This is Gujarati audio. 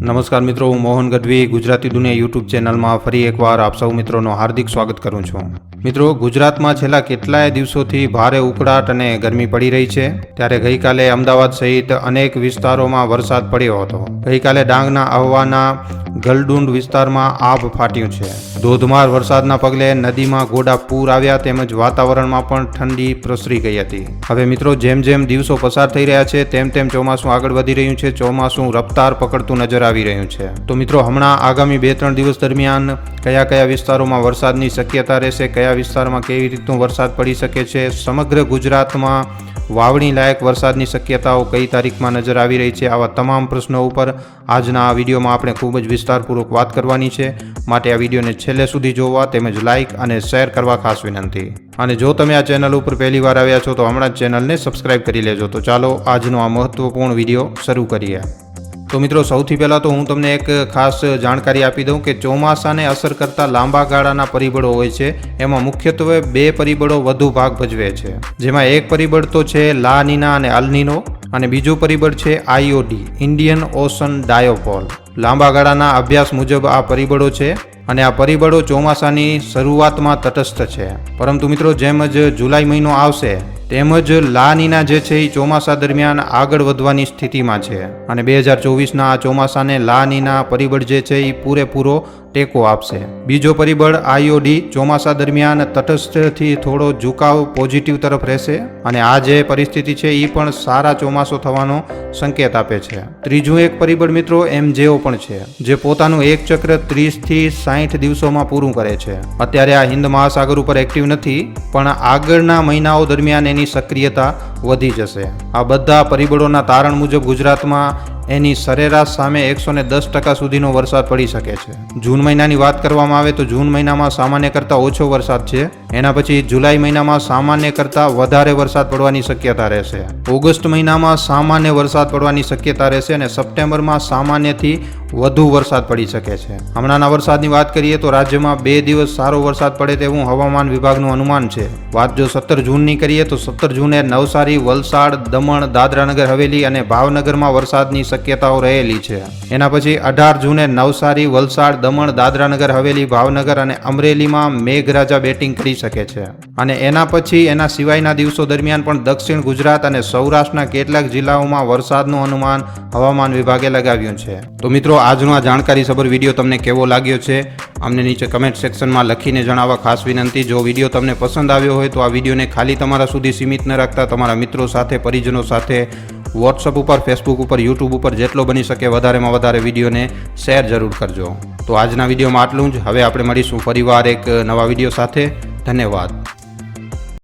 નમસ્કાર મિત્રો, હું મોહન ગઢવી, ગુજરાતી દુનિયા યુટ્યુબ ચેનલમાં ફરી એકવાર આપ સૌ મિત્રોનો હાર્દિક સ્વાગત કરું છું. મિત્રો, ગુજરાતમાં છેલ્લા કેટલાય દિવસોથી ભારે ઉકળાટ અને ગરમી પડી રહી છે. ત્યારે ગઈકાલે અમદાવાદ સહિત અનેક વિસ્તારોમાં વરસાદ પડ્યો હતો. ગઈકાલે ડાંગના આહવાના ગલડુંડ વિસ્તારમાં આભ ફાટ્યું છે. ધોધમાર વરસાદના પગલે નદીમાં ગોડા પૂર આવ્યા તેમજ વાતાવરણમાં પણ ઠંડી પ્રસરી ગઈ હતી. હવે મિત્રો, જેમ જેમ દિવસો પસાર થઈ રહ્યા છે, તેમ તેમ ચોમાસું આગળ વધી રહ્યું છે. ચોમાસું રફતાર પકડતું નજર આવી રહ્યું છે. તો મિત્રો, હમણાં આગામી બે, ત્રણ દિવસ દરમિયાન કયા કયા વિસ્તારોમાં વરસાદની શક્યતા રહેશે, કયા વિસ્તારમાં કેવી રીતનું વરસાદ પડી શકે છે, સમગ્ર ગુજરાતમાં વાવણી લાયક વરસાદની શક્યતાઓ કઈ તારીખમાં નજર આવી રહી છે, આવા તમામ પ્રશ્નો ઉપર આજના આ વિડીયોમાં આપણે ખૂબ જ વિસ્તારપૂર્વક વાત કરવાની છે. માટે આ વિડીયોને છેલ્લે સુધી જોવા તેમજ લાઇક અને શેર કરવા ખાસ વિનંતી. અને જો તમે આ ચેનલ ઉપર પહેલી વાર આવ્યા છો તો હમણાં જ ચેનલને સબસ્ક્રાઇબ કરી લેજો. તો ચાલો આજનો આ મહત્વપૂર્ણ વીડિયો શરૂ કરીએ. તો મિત્રો, સૌથી પહેલાં તો હું તમને એક ખાસ જાણકારી આપી દઉં કે ચોમાસાને અસર કરતા લાંબા ગાળાના પરિબળો હોય છે. એમાં મુખ્યત્વે બે પરિબળો વધુ ભાગ ભજવે છે. જેમાં એક પરિબળ તો છે લા નીના અને અલનીનો અને બીજું પરિબળ છે આઈઓડી ઇન્ડિયન ઓશન ડાયોપોલ. લાંબા ગાળાના અભ્યાસ મુજબ આ પરિબળો છે અને આ પરિબળો ચોમાસાની શરૂઆતમાં તટસ્થ છે. પરંતુ મિત્રો, જેમ જ જુલાઈ મહિનો આવશે તેમજ લાનીના જે છે એ ચોમાસા દરમિયાન આગળ વધવાની સ્થિતિમાં છે. અને બે હજાર ચોવીસના આ ચોમાસાને લાનીના પરિબળ જે છે એ પૂરેપૂરો ટેકો આપશે. બીજો પરિબળ આઈઓડી ચોમાસા દરમિયાન તટસ્થથી થોડો ઝુકાવ પોઝિટિવ તરફ રહેશે અને આ જે પરિસ્થિતિ છે એ પણ સારા ચોમાસો થવાનો સંકેત આપે છે. ત્રીજું એક પરિબળ મિત્રો એમ જેઓ પણ છે, જે પોતાનું એક ચક્ર ત્રીસથી સાઠ દિવસોમાં પૂરું કરે છે. અત્યારે આ હિન્દ મહાસાગર ઉપર એક્ટિવ નથી, પણ આગળના મહિનાઓ દરમિયાન એની સક્રિયતા વધી જશે. આ બધા પરિબળોના તારણ મુજબ ગુજરાતમાં એની સરેરાશ સામે એકસો ને દસ ટકા સુધીનો વરસાદ પડી શકે છે. જૂન મહિનાની વાત કરવામાં આવે તો જૂન મહિનામાં સામાન્ય કરતાં ઓછો વરસાદ છે. એના પછી જુલાઈ મહિનામાં સામાન્ય કરતાં વધારે વરસાદ પડવાની શક્યતા રહેશે. ઓગસ્ટ મહિનામાં સામાન્ય વરસાદ પડવાની શક્યતા રહેશે અને સપ્ટેમ્બરમાં સામાન્યથી વધુ વરસાદ પડી શકે છે. હમણાંના વરસાદની વાત કરીએ તો રાજ્યમાં બે દિવસ સારો વરસાદ પડે તેવું હવામાન વિભાગનું અનુમાન છે. વાત જો સત્તર જૂનની કરીએ તો સત્તર જૂને નવસારી, વલસાડ, દમણ, દાદરાનગર, હવેલી અને ભાવનગરમાં વરસાદની શક્યતાઓ રહેલી છે. એના પછી અઢાર જૂને નવસારી, વલસાડ, દમણ, દાદરાનગર, હવેલી, ભાવનગર અને અમરેલીમાં મેઘરાજા બેટિંગ કરી શકે છે. અને એના પછી એના સિવાયના દિવસો દરમિયાન પણ દક્ષિણ ગુજરાત અને સૌરાષ્ટ્રના કેટલાક જિલ્લાઓમાં વરસાદનું અનુમાન હવામાન વિભાગે લગાવ્યું છે. તો મિત્રો, આજનો આ જાણકારીસભર વીડિયો તમને કેવો લાગ્યો છે? અમને નીચે કમેન્ટ સેક્શનમાં લખીને જણાવવા ખાસ વિનંતી, જો વીડિયો તમને પસંદ આવ્યો હોય તો આ વિડીયોને ખાલી તમારા સુધી સીમિત ન રાખતા તમારા મિત્રો સાથે, પરિજનો સાથે વોટ્સઅપ ઉપર ફેસબુક ઉપર યુટ્યુબ ઉપર જેટલો બની શકે વધારેમાં વધારે વિડીયોને શેર જરૂર કરજો. તો આજના વિડીયોમાં આટલું જ. હવે આપણે મળીશું ફરીવાર એક નવા વીડિયો સાથે. ધન્યવાદ.